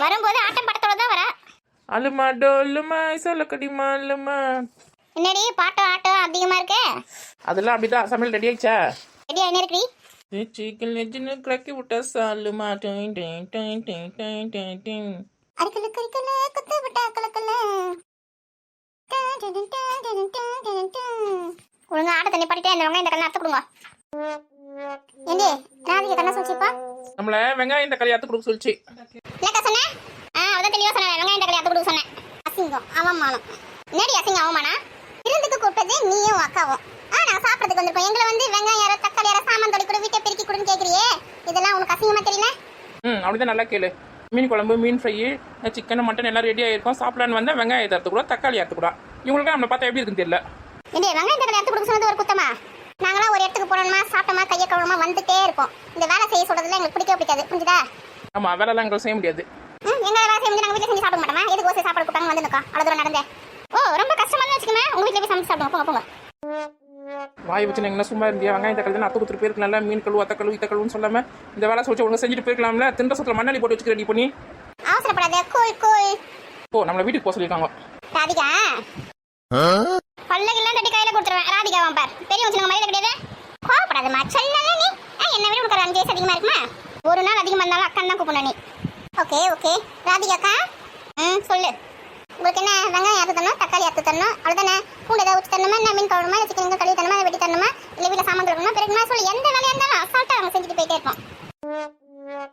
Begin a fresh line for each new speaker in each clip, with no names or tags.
வரும்போது ஆட்டம் படத்தோட தான் வரா
அலுமா டோலுமா சொல்லக்கடிமா அலுமா
என்னடி பாட்டம் ஆட்டம் அதிகமா இருக்கு
அதெல்லாம் அப்படிதான் சமையல் ரெடி ஆயிடுச்சா
ரெடியா என்ன இருக்குடி
சிக்கன் லெஜ்னு கிளக்கி விட்டா சாலுமா
அரிக்கல கரிக்கல குத்து விட்டா கலக்கல ஒழுங்கா ஆட்ட தண்ணி பாடிட்டே இந்த வெங்காயம் இந்த கண்ணை அறுத்து கொடுங்க ஏண்டி ராதிகா கண்ணை சொல்லிச்சுப்பா
நம்மள வெங்காயம் தக்காளி அத்து கொடுக்க சொல்லிச்சு.
இல்லக்கா சொன்னேன்? ஆ அதான் தெளிவா சொன்னேன் வெங்காயம் தக்காளி அறுத்து கொடுக்க சொன்னேன். அசிங்கம் அவமானம். என்னடி அசிங்கம் அவமானா விருந்துக்கு கூப்பிட்டது நீயும் அக்காவும். ஆ நான் சாப்பிட்றதுக்கு வந்திருக்கோம். எங்களை வந்து வெங்காயம் யாரோ தக்காளி யாரோ சாமான் தொடி கூட வீட்டை பெருக்கி கொடுன்னு கேட்குறியே இதெல்லாம் உனக்கு அசிங்கமா தெரியல?
ம் அப்படிதான் நல்லா கேளு. மீன் குழம்பு மீன் ஃப்ரை சிக்கன் மட்டன் எல்லாம் ரெடி ஆயிருக்கும். சாப்பிடலான்னு வந்தா வெங்காயம் அறுத்து கூட தக்காளி அறுத்து கூட. இவங்களுக்கு நம்மளை பார்த்தா எப்படி இருக்குன்னு தெரியல.
வெங்காயம் தக்காளி அறுத்து கொடுக்க சொன்னது ஒரு குத்தமா? நாங்களாம் ஒரு இடத்துக்கு போனோமா சாப்பிட்டோமா கையை கழுவணுமா வந்துட்டே இருப்போம். இந்த வேலை செய்ய சொல்றதுல எங்களுக்கு பிடிக்கவே பிடிக்காது. புரிஞ்சுதா?
ஆமா வேலைலாம் எங்களுக்கு செய்ய முடியாது.
எங்க வேலை செய்ய நாங்கள் வீட்டில் செஞ்சு சாப்பிட மாட்டோமா? எதுக்கு ஓசை சாப்பாடு கூட்டாங்க வந்து நிற்கும் அவ்வளோ தூரம் நடந்தேன் ஓ ரொம்ப கஷ்டமா வச்சுக்கோங்க உங்க வீட்டில் போய் சமைச்சு சாப்பிடுங்க? போங்க போங்க.
வாய் வச்சு எங்கன்னா சும்மா இருந்தியா? வெங்காயம் தக்காளி அத்து கொடுத்துட்டு போயிருக்கலாம்ல. மீன் கழுவு அத்த கழுவு இத்த கழுவுன்னு சொல்லாம இந்த வேலை சொல்லிச்சு உனக்கு செஞ்சுட்டு போயிருக்கலாம்ல. தின்ற சொத்துல மண்ணாளி போட்டு வச்சுக்க ரெடி பண்ணி
அவசரப்படாத. கூல் கூல்
ஓ நம்மள வீட்டுக்கு போக சொல்லியிருக்காங்க.
ராதிகா. ராதிகா பார். பெரிய வச்சு மரியாதை கிடையாது? கோவப்படாதம்மா. சொல்லல நீ. என்னை விட உனக்கு அஞ்சு வயசு அதிகமா இருக்குமா? ஒரு நாள் அதிகமா இருந்தாலும் அக்கா தான் கூப்பிடணும் நீ. Okay okay. ராதிகாக்கா ம் சொல்லு. உங்களுக்கு என்ன வெங்காயம் அறுத்து தரணும் தக்காளி அறுத்து தரணும்? அவ்வளோதானே பூண்டு ஏதாவது ஊற்றி தரணுமா? என்ன மீன் கழுவுமா இல்லை சிக்கன் கழுவி தரணுமா? அதை வெட்டி தரணுமா? இல்லை வீட்டில் சாமான் கழுவணுமா? பிறகு நான் சொல்லு எந்த வேலையாக இருந்தாலும் அசால்ட்டாக அவங்க செஞ்சுட்டு போயிட்டே இருப்போம்.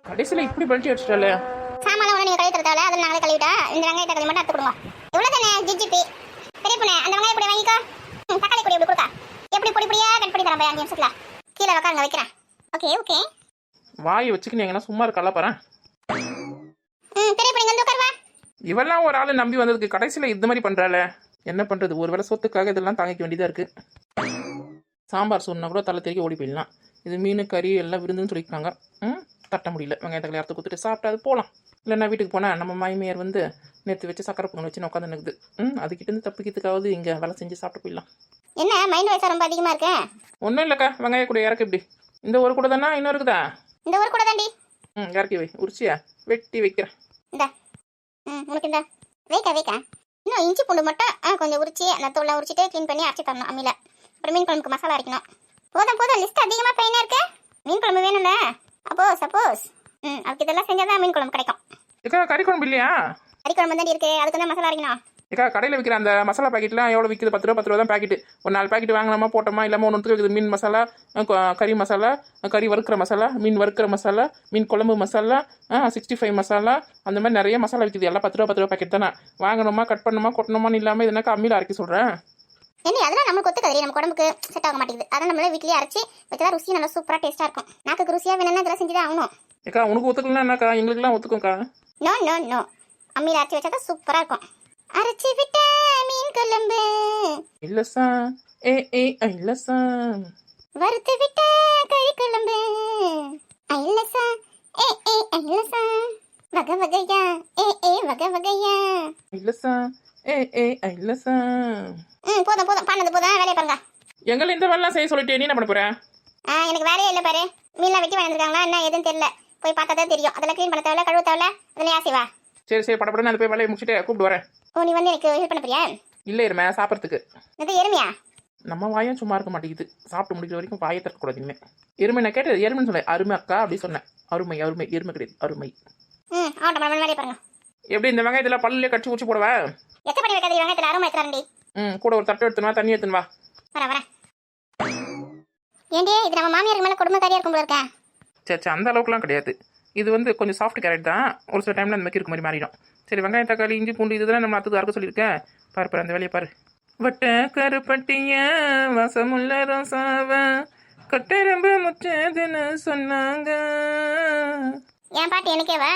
கடைசியில இப்படி பழிச்சு வச்சுட்டாலே
சாமான் ஒன்று நீங்கள் கழுவி தரதால அதில் நாங்களே கழுவிட்டா இந்த வெங்காய தக்காளி மட்டும் அறுத்து கொடுங்க. எவ்வளோ தானே ஜிஜிபி. பெரிய பொண்ணு அந்த வெங்காய பொடி வாங்கிக்கோ ம், தக்காளி பொடி எப்படி கொடுக்கா எப்படி பொடி தரேன் பாரு, அஞ்சு நிமிஷத்துல. கீழே உட்காருங்க வைக்கிறேன். ஓகே ஓகே
வாயை வச்சுக்கின்னு எங்கன்னா சும்மா இருக்கல பாரு
ம் பெரிய வந்து உட்காருவா
இவெல்லாம் ஒரு ஆளை நம்பி வந்ததுக்கு கடைசியில இந்த மாதிரி பண்றாள. என்ன பண்றது? ஒரு வேளை சொத்துக்காக இதெல்லாம் தாங்கிக்க வேண்டியதா இருக்கு. சாம்பார் சொன்னா கூட தலை தெறிக்க ஓடி போயிடலாம். இது மீன் கறி எல்லாம் விருந்துன்னு சொல்லியிருக்காங்க. ம்? தட்ட முடியல. வெங்காயம் தக்காளி அறுத்து கொடுத்துட்டு சாப்பிட்டு அது போகலாம் இல்லைன்னா வீட்டுக்கு போனால் நம்ம மாமியார் வந்து நேற்று வச்சு சக்கரை பொங்கல் வச்சு உட்காந்து நிற்குது ம் அதுக்கிட்ட இருந்து தப்பிக்கிறதுக்காவது இங்கே வேலை செஞ்சு சாப்பிட்டு போயிடலாம்.
என்ன மைண்ட் வயசா ரொம்ப அதிகமா இருக்கு?
ஒன்றும் இல்லைக்கா வெங்காய கூட இறக்கு இப்படி. இந்த ஒரு கூட தானே இன்னும் இருக்குதா
இந்த ஊர் கூட தாண்டி
ம் இறக்கி வை உரிச்சியா? வெட்டி வைக்கிறேன்.
இந்த. ம் உனக்கு இந்த. வைக்க வைக்க. இன்னும் இஞ்சி பூண்டு மட்டும் கொஞ்சம் உரிச்சு அந்த தூளை உரிச்சிட்டு க்ளீன் பண்ணி அரைச்சி தரணும் அம்மியில. அப்புறம் மீன் குழம்புக்கு மசாலா அரைக்கணும். போதும் போதும் லிஸ்ட் அதிகமாக பையனா இருக்கு? மீன் குழம்பு வேணும்ல? அப்போ சப்போஸ் ம் அதுக்கு இதெல்லாம் செஞ்சால் தான் மீன் குழம்பு கிடைக்கும்.
ஏக்கா கறி குழம்பு இல்லையா?
கறி குழம்பு தாண்டி இருக்கு. அதுக்கு தான் மசாலா அரைக்கணும்.
ஏக்கா கடையில் விற்கிற அந்த மசாலா பாக்கெட்லாம் எவ்வளோ விற்கிது பத்து ரூபா பத்து ரூபா தான் பாக்கெட் ஒரு நாலு பாக்கெட் வாங்கினோமா போட்டோமா? இல்லாமல் ஒன்று இருக்குது. மீன் மசாலா கறி மசாலா கறி வறுக்கிற மசாலா மீன் வறுக்கிற மசாலா மீன் குழம்பு மசாலா சிக்ஸ்டி ஃபைவ் மசாலா அந்த மாதிரி நிறைய மசாலா விற்கிது எல்லாம் பத்து ரூபா பத்து ரூபா பாக்கெட் தானே? வாங்கணுமா கட் பண்ணணுமா கொட்டணுமான்னு இல்லாமல் இதுனாக்கா அம்மியில் அரைக்க சொல்கிறேன்
ஏண்டி அதெல்லாம் நம்மளுக்கு ஒத்துக்காது நம்ம உடம்புக்கு செட் ஆக மாட்டேங்குது. அதை நம்மளே வீட்லயே அரைச்சி வச்சா ருசி நல்லா சூப்பராக டேஸ்ட்டாக இருக்கும். நாக்கு ருசியாக வேணும்னா இதெல்லாம் செஞ்சு தான் ஆகணும்.
ஏக்கா உனக்கு ஒத்துக்கலாம் என்னக்கா? எங்களுக்குலாம் ஒத்துக்கும்க்கா.
நோ நோ நோ அம்மியில் அரைச்சி வச்சா தான் சூப்பராக இருக்கும். அரைச்சி விட்ட மீன் குழம்பு.
இல்லை சா ஏ ஏ இல்லை சா
வறுத்து விட்ட கறி குழம்பு. ஐலசா ஏ ஏ ஐலசா வகை வகையா? ஏ ஏ வகை வகையா?
இல்லை சா ஏ ஏ இல்லை சா
ம் போதும் போதும். பண்ணது போதும். வேலையை பாருங்க.
எங்களை இந்த வேலைலாம் செய்ய சொல்லிட்டு நீ என்ன பண்ண போகிறேன்
ஆ எனக்கு வேலையே இல்லை பாரு. மீன்லாம் வெட்டி வாங்கியிருக்காங்களா என்ன எதுவும் தெரியல. போய் பார்த்தா தான் தெரியும். அதெல்லாம் க்ளீன் பண்ண தேவையில்ல கழுவ தேவையில்ல. அதில் யாசி வா
சரி சரி படப்படன்னு அந்த போய் வேலையை முடிச்சுட்டு கூப்பிட்டு வரேன்.
ஓ நீ வந்து எனக்கு ஹெல்ப் பண்ண போறியா?
இல்லை இருமே சாப்பிட்றதுக்கு.
இது எருமையா?
நம்ம வாயும் சும்மா இருக்க மாட்டேங்குது. சாப்பிட்டு முடிக்கிற வரைக்கும் வாயை இனிமே. எருமை நான் கேட்டது எருமைன்னு சொன்னேன் அருமை அக்கா அப்படி சொன்னேன். அருமை அருமை எருமை கிடையாது. அருமை.
ம் ஆகட்டும் மேடம் வேலையை பாருங்க.
எப்படி இந்த வெங்காயத்தில் பல்லுல கடிச்சு ஊச்சி போடவா?
எத்த பண்ணி வைக்காத? வெங்காயத்தில் அருமை எடுத்துறாண்டி
ம் கூட ஒரு தட்டு எடுத்துன்னு வா தண்ணி எடுத்துன்னு வா.
வரேன் வரேன். ஏண்டி இது நம்ம மாமியாருக்கு மேலே குடும்பக்காரியா இருக்கும் போல இருக்கேன்
சே சே அந்த அளவுக்குலாம் கிடையாது. இது வந்து கொஞ்சம் சாஃப்ட் கேரட் தான். ஒரு சில டைமில் அந்த மாதிரி இருக்க மாதிரி மாறிடும். சரி வெங்காயம் தக்காளி இஞ்சி பூண்டு இதுதான் நம்ம அத்துக்கு அறுக்க சொல்லியிருக்கேன் பாரு பாரு அந்த வேலையை பாரு. வட்ட கருப்பட்டிய வசமுள்ள ரோசாவ? கட்டெரும்பு முச்சதுன்னு சொன்னாங்க.
என் பாட்டி எனக்கேவா?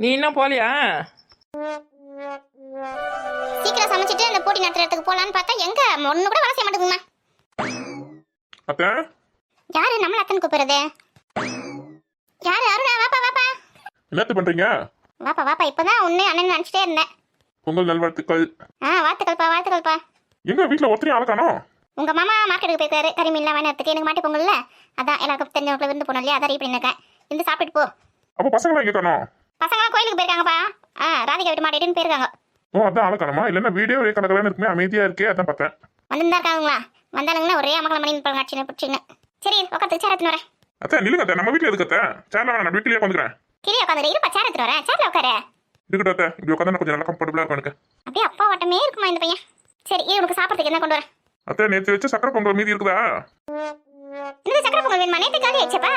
நீ இன்னும் போலியா?
சீக்கிரம் சமைச்சிட்டு அந்த போட்டி நடத்துற இடத்துக்கு போலான்னு பார்த்தா எங்க? ஒண்ணு கூட செய்ய மாட்டேங்குமா
அத்தை?
யாரு? நம்மள அத்தன் கூப்பிடுறது. யாரு? அருணா வாப்பா வாப்பா.
என்னத்த பண்றீங்க?
வாப்பா வாப்பா இப்பதான் உன்னை அண்ணன் நினைச்சிட்டே இருந்தேன்.
பொங்கல் நல்வாழ்த்துக்கள்.
ஆ வாழ்த்துக்கள்ப்பா வாழ்த்துக்கள்ப்பா.
எங்க வீட்ல ஒருத்தரையும் ஆள காணோம்?
உங்க மாமா மார்க்கெட்டுக்கு போயிருக்காரு. கறி மீன்லாம் வாங்கினதுக்கு எனக்கு மாட்டி பொங்கல்ல? அதான் எல்லாருக்கும் தெரிஞ்சவங்களை விருந்து போனோம் இல்லையா? அதான் ரெடி பண்ணிருக்கேன் இருந்து சாப்பிட்டுட்டு போ.
அப்போ பசங்களாம் எங்க காணோம்?
பசங்களாம் கோயிலுக்கு போயிருக்காங்கப்பா. ஆ ராதிகா வீட்டு மாட்டிட்டுன்னு போயிருக்காங்க.
ஓ அதான் ஆளை காணுமா இல்லைன்னா வீடியோ ஒரே கலக்கலான்னு இருக்குமே? அமைதியா இருக்கே அதான் பார்த்தேன்.
வந்துருந்தா இருக்காங்களா வந்தானுங்கன்னா ஒரே அமக்கலம் பண்ணி நிற்பாங்க சின்ன பிடிச்சின்னு. சரி உட்காந்து சேர் எடுத்துன்னு வரேன்.
அத்தை நில்லுங்க அத்தை. நம்ம வீட்டில் எதுக்கு அத்தை? சேர்ல வேணாம் நான் வீட்டிலேயே உட்காந்துக்கிறேன்
கீழே உட்காந்து இருப்பா சேர் எடுத்துட்டு வரேன். சேர்ல உட்காரு
இருக்கட்டும் அத்தை. இப்படி உட்காந்து கொஞ்சம் நல்லா கம்ஃபர்டபுளாக இருக்கும் எனக்கு.
அப்படியே அப்பா வட்டமே இருக்குமா இந்த பையன்? சரி இது உனக்கு சாப்பிட்றதுக்கு என்ன கொண்டு வரேன்?
அத்தை நேற்று வச்ச சக்கரை பொங்கல் மீதி இருக்குதா?
இந்த சக்கரை பொங்கல் வேணுமா? நேற்று காலி ஆயிடுச்சப்பா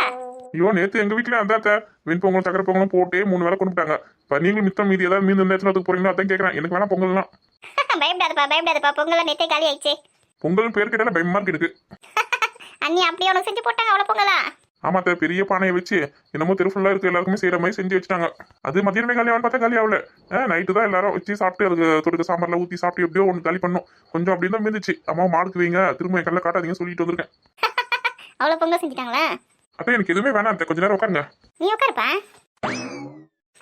ஐயோ நேற்று எங்க வீட்டில் அந்த அத்தை. வெண்பொங்கல் சக்கரை பொங்கலும் போட்டு மூணு வேலை கொண்டு போட்டாங்க இப்போ நீங்களும் மித்தம் மீதி ஏதாவது மீந்து நேரத்தில் அதுக்கு போறீங்களோ அதான் கேட்குறேன் எனக்கு வேணா பொங்கல்லாம்
பயப்படாதப்பா பயப்படாதப்பா. பொங்கல் நேற்றே காலி ஆயிடுச்சு.
பொங்கல் பேர் கேட்டால பயமா இருக்கு எனக்கு.
அண்ணி அப்படியே உனக்கு செஞ்சு போட்டாங்க அவ்வளோ பொங்கலா?
ஆமா அத்தை பெரிய பானையை வச்சு என்னமோ தெரு ஃபுல்லா இருக்கு. எல்லாருக்குமே செய்யற மாதிரி செஞ்சு வச்சுட்டாங்க. அது மத்தியானமே காலியாகும் பார்த்தா காலி ஆகல. நைட்டு தான் எல்லாரும் வச்சு சாப்பிட்டு அதுக்கு தொடுக்க சாம்பார்ல ஊத்தி சாப்பிட்டு எப்படியோ ஒன்று காலி பண்ணோம். கொஞ்சம் அப்படி தான் மீந்துச்சு அம்மா மாடுக்கு வைங்க. திரும்ப கல்ல காட்டாதீங்க சொல்லிட்டு வந்திருக்கேன்.
அவ்வளோ பொங்கல் செஞ்சுட்டாங்களா?
அத்தை எனக்கு எதுவுமே வேணாம் அத்தை. கொஞ்ச நேரம் உட்காருங்க.
நீ உட்காருப்பா.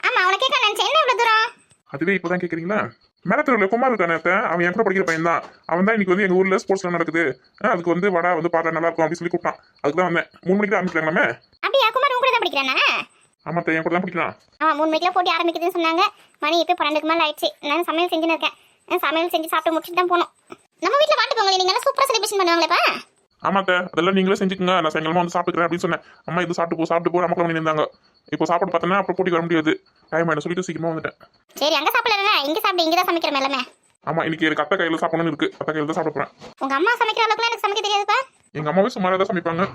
ஆமா அவனை கேட்க நினைச்சேன். என்ன இவ்வளோ தூரம்?
அதுவே இப்போதான் கேக்குறீங்களா? மேல தெருவில் குமார் இருக்கானே அத்தை. அவன் என் கூட படிக்கிற பையன் தான் அவன் தான் இன்னைக்கு வந்து எங்க ஊர்ல ஸ்போர்ட்ஸ்ல நடக்குது. அஹ் அதுக்கு வந்து வடா வந்து பாட்டா நல்லா இருக்கும் அப்படின்னு சொல்லி கூப்பிட்டான். அதுக்கு தான் வந்தேன். மூணு மணிக்கு தான் ஆரம்பிக்கலாமே
அப்படியா? குமார் உங்க கூட தான் படிக்கிறானா?
ஆமா அத்தை என் கூட தான் படிக்கலாம்
அவன் மூணு மணிக்கெல்லாம் போட்டி ஆரம்பிக்குதுன்னு சொன்னாங்க. மணி இப்போ பன்னெண்டுக்கு மேலே ஆயிடுச்சு. நான் சமையல் செஞ்சுன்னு இருக்கேன். சமையல் செஞ்சு சாப்பிட்டு முடிச்சுட்டு தான் போகணும் நம்ம வீட்டில் மாட்டு பொங்கல் நீங்க சூப்பராக செலிப்ரேஷன் பண்ணுவாங்களேப்பா.
ஆமா அத்தை அதெல்லாம் நீங்களே செஞ்சுக்கோங்க. நான் சாயங்காலமா வந்து சாப்பிட்டுக்கிறேன் அப்படின்னு சொன்னேன். அம்மா இது சாப்பிட்டு போ சாப்பிட்டு போ நமக்கு பண்ணி இருந்தாங்க. இப்போ சாப்பாடு பார்த்தோன்னா அப்புறம் போட்டி வர முடியாது. டைம் ஆயிடும் சொல்லிட்டு சீக்கிரமா வந்துட்டேன்.
சரி அங்கே சாப்பிடல இங்கே சாப்பிட்டு இங்கே தான் சமைக்கிறோம் எல்லாமே.
ஆமா இன்னைக்கு எனக்கு அத்தை கையில சாப்பிடணும்னு இருக்கு. அத்தை கையில தான் சாப்பிட போறேன்.
உங்க அம்மா சமைக்கிற அளவுக்குலாம் எனக்கு சமைக்க தெரியாதுப்பா.
எங்க அம்மாவே சுமாரா தான் சமைப்பாங்க.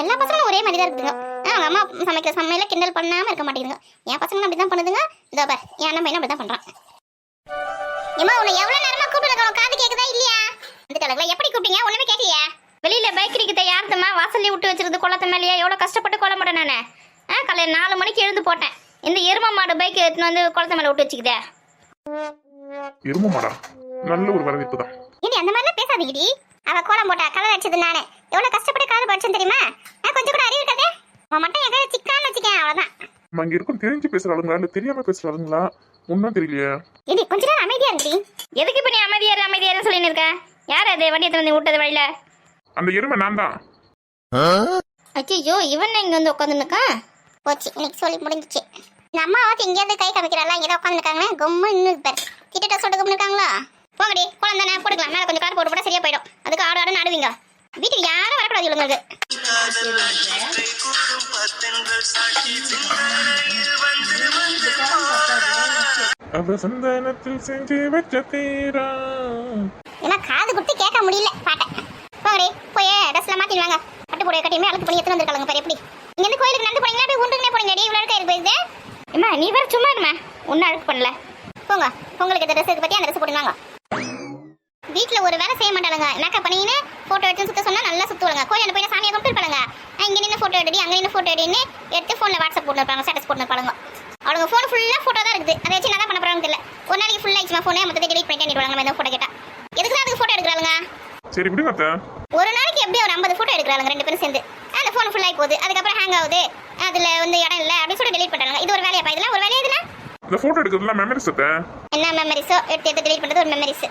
எல்லா பசங்களும் ஒரே மாதிரி தான் இருக்குதுங்க அவங்க அம்மா சமைக்கிற சமையல கிண்டல் பண்ணாம இருக்க மாட்டேங்குதுங்க. என் பசங்களும் அப்படி தான் பண்ணுதுங்க. இதோ பார் என் அண்ணன் பையனும் அப்படி தான் பண்றான். ஏமா உன்னை எவ்வளவு நேரமா கூப்பிட்டு உனக்கு காது கேக்குதா இல்லையா? வந்துட்டாளங்களா எப்படி கூப்பிட்டீங்க? ஒண்ணுமே கேட்கலையா
வெளியில பைக் கிட்ட யார்த்தம்மா வாசல்ல விட்டு வச்சிருந்து குளத்து மேலேயே கஷ்டப்பட்டு கொல்ல மாட்டேன் நானு? ஆ காலையில் நாலு மணிக்கு எழுந்து போட்டேன். இந்த எரும மாடு பைக் எடுத்துன்னு வந்து குளத்து மேலே விட்டு வச்சுக்குதே
எரும மாடா நல்ல ஒரு வரவேற்பு தான்.
இனி அந்த மாதிரிலாம் பேசாதீங்கடி. அவ கோலம் போட்டா கலர் அடிச்சது நானு. எவ்வளவு கஷ்டப்பட்டு காது படிச்சேன் தெரியுமா? நான் கொஞ்சம் கூட அறிவு இருக்காதே உன் மட்டும் எங்க சிக்கான்னு வச்சுக்கேன் அவ்வளவுதான்.
நம்ம இங்க இருக்கும் தெரிஞ்சு பேசுற ஆளுங்களா? இல்ல தெரியாம பேசுற ஆளுங்களா? ஒன்றும் தெரியலையே.
இனி கொஞ்ச நேரம் அமைதியா இருந்துடி
எதுக்கு இப்போ நீ அமைதியாரு அமைதியாருன்னு சொல்லின்னு இருக்க? யார் அது? வண்டி எடுத்துன்னு வந்து விட்டது வழியில?
அந்த எருமை நான் தான்.
அச்சோ இவன் இங்க வந்து உட்காந்துருக்கான்
போச்சு இன்னைக்கு சொல்லி முடிஞ்சிச்சு. இந்த அம்மாவாச்சும் எங்கேயாவது கை காமிக்கிறாளா? இங்கே உட்காந்துருக்காங்க கம்மு இன்னும் பேர் கிட்ட சொல்லிட்டு கம்மு இருக்காங்களா? போங்கடி குழந்தை தானே போட்டுக்கலாம். மேலே கொஞ்சம் கார் போட்டு போட சரியா போயிடும். அதுக்கு ஆடு ஆடு நடுவீங்க வீட்டுக்கு யாரும் வரக்கூடாது இவங்களுக்கு.
அவ சந்தானத்தில் செஞ்சு வச்ச
காது கொடுத்து கேட்க முடியல பாட்டை போங்கடி போய் ட்ரெஸ்ல மாட்டிடுவாங்க பட்டு புடவை கட்டியுமே அழுக்கு பண்ணி எடுத்துட்டு வந்திருக்காங்க பாரு எப்படி? இங்க இருந்து கோயிலுக்கு நடந்து போனீங்களா அப்படியே உண்டுக்குனே போனீங்க இவ்வளோ இருக்க இருக்குது
அம்மா நீ வேற சும்மா இருமா ஒன்றும் அழுக்கு பண்ணல.
போங்க உங்களுக்கு இந்த ட்ரெஸ் பத்தி அந்த ட்ரெஸ் போட்டுனாங்க வீட்ல ஒரு வேலை செய்ய மாட்டாங்க என்னக்கா பண்ணீங்கன்னு போட்டோ எடுத்து சுத்த சொன்னா நல்லா சுத்துவாங்க கோயில போய் சாமியை கும்பிட்டு இருப்பாங்க இங்க நின்று போட்டோ எடுடி அங்க நின்று போட்டோ எடுன்னு எடுத்து போன்ல வாட்ஸ்அப் போட்டு இருப்பாங்க ஸ்டேட்டஸ் போட்டு இருப்பாங்க அவங்க ஃபோன் ஃபுல்லா போட்டோ தான் இருக்குது. அதை வச்சு என்ன பண்ண போறாங்கன்னு தெரியல. ஒரு நாளைக்கு ஃபுல்லா ஆயிடுச்சு ஃபோனே மொத்தத்தை டெலிட் பண்ணிட்டு அனுப்பிடுவாங்க நம்ம எந்த போட்டோ கேட்டா. எதுக்கு அதுக்கு போட்டோ எடுக்கிறாங்க
சரி விடுங்க அத்தை
ஒரு நாளைக்கு எப்படி ஒரு ஐம்பது போட்டோ எடுக்கிறாங்க ரெண்டு பேரும் சேர்ந்து. அந்த ஃபோன் ஃபுல்லாகி போகுது. அதுக்கப்புறம் ஹேங் ஆகுது. அதுல வந்து இடம் இல்லை. அப்படின்னு சொல்லி டெலிட் பண்றாங்க இது ஒரு வேலையாப்பா? இதெல்லாம் ஒரு வேலையா இதெல்லாம்
இந்த போட்டோ எடுக்கிறதுலாம் மெமரிஸ் அத்தை
என்ன மெமரிஸோ எடுத்து எடுத்து டெலிட் பண்றது ஒரு மெமரிஸ்